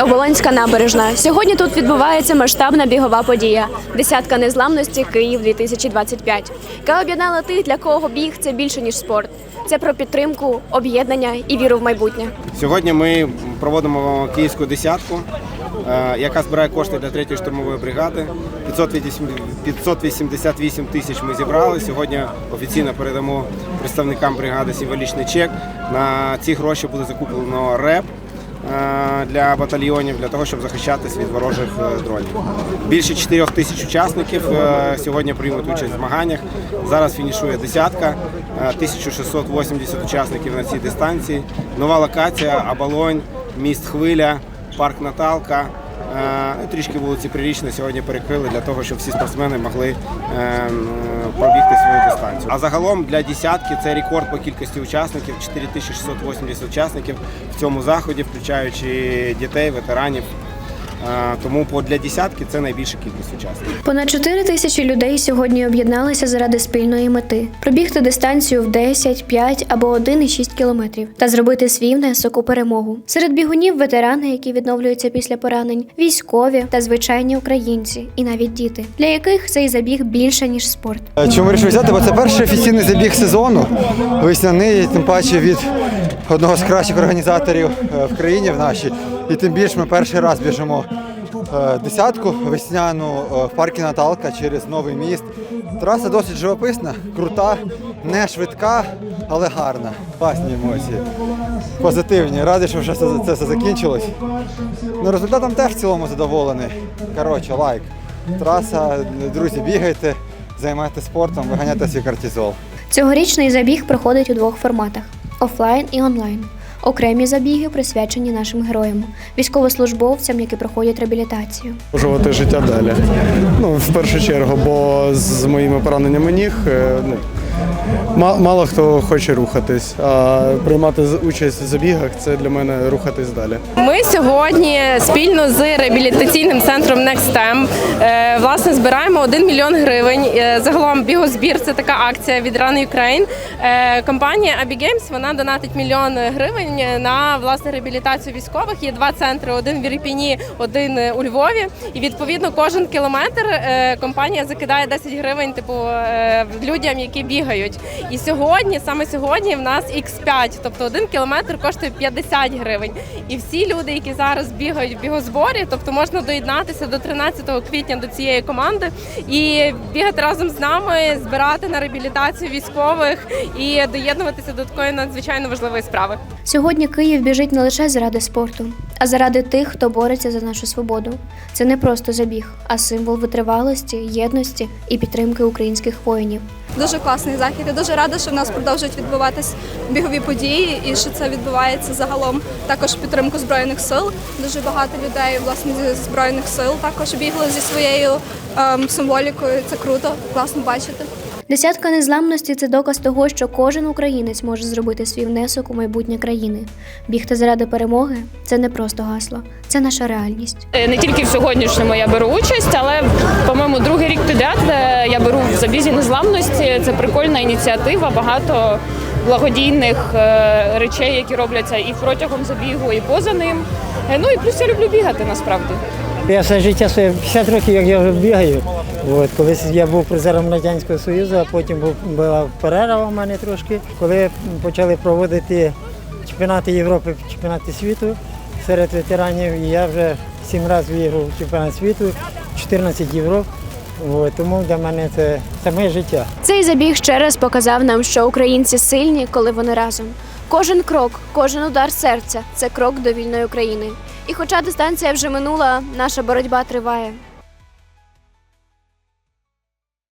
Оболонська набережна. Сьогодні тут відбувається масштабна бігова подія. Десятка незламності Київ 2025 яка об'єднала тих, для кого біг це більше ніж спорт. Це про підтримку, об'єднання і віру в майбутнє. Сьогодні ми проводимо київську десятку, е, яка збирає кошти для третьої штурмової бригади. 508 588 тисяч ми зібрали. Сьогодні офіційно передамо представникам бригади символічний чек. На ці гроші буде закуплено РЕП для батальйонів для того, щоб захищатись від ворожих е, дронів. Більше 4 тисяч учасників е, сьогодні приймуть участь в змаганнях. Зараз фінішує десятка, е, 1680 учасників на цій дистанції. Нова локація, Абалонь, міст Хвиля, парк Наталка. Е, Трішки вулиці Прирічної сьогодні перекрили для того, щоб всі спортсмени могли е, пробігти свою дистанцію. А загалом для десятки це рекорд по кількості учасників 4680 учасників в цьому заході, включаючи дітей, ветеранів. Тому по- для десятки це найбільша кількість учасників. Понад 4 тисячі людей сьогодні об'єдналися заради спільної мети пробігти дистанцію в 10, 5 або 1,6 кілометрів та зробити свій внесок у перемогу. Серед бігунів ветерани, які відновлюються після поранень, військові та звичайні українці, і навіть діти, для яких цей забіг більше ніж спорт. Чому вирішив взяти? Бо це перший офіційний забіг сезону, весняний, тим паче від одного з кращих організаторів е, в країні в нашій. І тим більше ми перший раз біжимо е, десятку весняну е, в парку Наталка через новий міст. Траса досить живописна, крута, не швидка, але гарна. Класні емоції. Позитивні. Радий, що вже це все закінчилось. Ну, результатом теж в цілому задоволений. Коротше, лайк. Траса, друзі, бігайте, займайтеся спортом, виганяйте свій кортизол. Цьогорічний забіг проходить у двох форматах: офлайн і онлайн. Окремі забіги присвячені нашим героям, військовослужбовцям, які проходять реабілітацію. продовжувати життя далі. Ну, в першу чергу, бо з моїми пораненнями ніг е, ну, мало хто хоче рухатись, а приймати участь в забігах це для мене рухатись далі. Ми сьогодні спільно з реабілітаційним центром NextStem е, власне збираємо 1 мільйон гривень. Е, Загалом бігозбір це така акція від Run Ukraine. Е, Компанія Abby Games вона донатить мільйон гривень на власне реабілітацію військових. Є два центри: один в Ірпіні, один у Львові. І відповідно кожен кілометр компанія закидає 10 гривень, типу людям, які бігають. І сьогодні, саме сьогодні, в нас X5, тобто один кілометр коштує 50 гривень. І всі люди, які зараз бігають в бігозборі, тобто можна доєднатися до 13 квітня до цієї команди і бігати разом з нами, збирати на реабілітацію військових і доєднуватися до такої надзвичайно важливої справи. Сьогодні Київ біжить не лише заради спорту, а заради тих, хто бореться за нашу свободу. Це не просто забіг, а символ витривалості, єдності і підтримки українських воїнів. Дуже класний захід. Я дуже рада, що в нас продовжують відбуватись бігові події і що це відбувається загалом. Також підтримку збройних сил. Дуже багато людей власне зі збройних сил також бігли зі своєю ем, символікою. Це круто, класно бачити. Десятка незламності це доказ того, що кожен українець може зробити свій внесок у майбутнє країни. Бігти заради перемоги це не просто гасло, це наша реальність. Е, Не тільки в сьогоднішньому я беру участь, але по-моєму другий рік підряд е, беру в забізі незламності. Це прикольна ініціатива. Багато благодійних е, речей, які робляться і протягом забігу, і поза ним. Е, Ну і плюс я люблю бігати насправді. Я все життя своє 50 років, як я вже бігаю. От, колись я був призером Радянського Союзу, а потім була перерва в мене трошки. Коли почали проводити чемпіонати Європи, чемпіонати світу серед ветеранів, і я вже сім разів виграв чемпіонат світу, 14 Європ. Тому для мене це, моє життя. Цей забіг ще раз показав нам, що українці сильні, коли вони разом. Кожен крок, кожен удар серця це крок до вільної України. І хоча дистанція вже минула, наша боротьба триває.